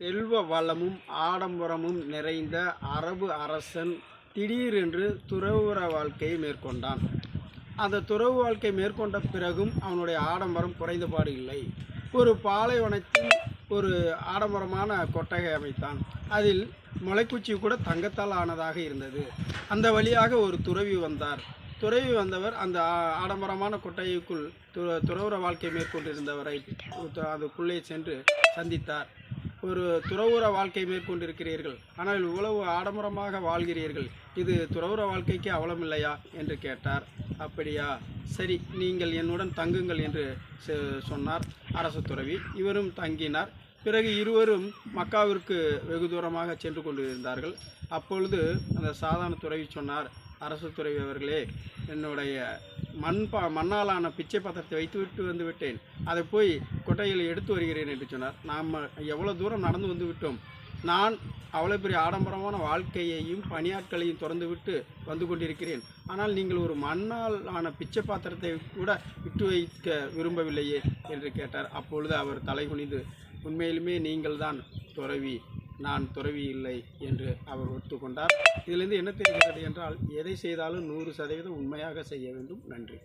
செல்வ வளமும் ஆடம்பரமும் நிறைந்த அரபு அரசன் திடீரென்று துறவுற வாழ்க்கையை மேற்கொண்டான். அந்த துறவு வாழ்க்கை மேற்கொண்ட பிறகும் அவனுடைய ஆடம்பரம் குறைந்தபாடு இல்லை. ஒரு பாலைவனத்தில் ஒரு ஆடம்பரமான கொட்டகை அமைத்தான். அதில் முளைக்குச்சி கூட தங்கத்தால் ஆனதாக இருந்தது. அந்த வழியாக ஒரு துறவி வந்தார். துறவி வந்தவர் அந்த ஆடம்பரமான கொட்டகைக்குள் து துறவுற வாழ்க்கை மேற்கொண்டிருந்தவரை அதுக்குள்ளே சென்று சந்தித்தார். ஒரு துறவுற வாழ்க்கை மேற்கொண்டிருக்கிறீர்கள். ஆனால் இவ்வளவு ஆடம்பரமாக வாழ்கிறீர்கள். இது துறவுற வாழ்க்கைக்கு அவலமில்லையா? என்று கேட்டார். அப்படியா? சரி நீங்கள் என்னுடன் தங்குங்கள் என்று சொன்னார் அரசு துறவி. இவரும் தங்கினார். பிறகு இருவரும் மக்காவிற்கு வெகு தூரமாக சென்று கொண்டிருந்தார்கள். அப்பொழுது அந்த சாதாரண துறவி சொன்னார் அரசு துறவி அவர்களே என்னுடைய மண் பா மண்ணாலான பிச்சை பாத்திரத்தை வைத்துவிட்டு வந்து விட்டேன். அதை போய் கொட்டையில் எடுத்து வருகிறேன் என்று சொன்னார். நாம் எவ்வளோ தூரம் நடந்து வந்து விட்டோம்? நான் அவ்வளோ பெரிய ஆடம்பரமான வாழ்க்கையையும் பணியாட்களையும் திறந்து விட்டு வந்து கொண்டிருக்கிறேன். ஆனால் நீங்கள் ஒரு மண்ணால் ஆன பிச்சை பாத்திரத்தை கூட விட்டு வைக்க விரும்பவில்லையே என்று கேட்டார். அப்பொழுது அவர் தலை குனிந்து உண்மையிலுமே நீங்கள்தான் துறவி. நான் துறவி இல்லை என்று அவர் ஒத்துக்கொண்டார். இதிலிருந்து என்ன தெரிகிறது என்றால் எதை செய்தாலும் நூறு சதவீதம் உண்மையாக செய்ய வேண்டும். நன்றி.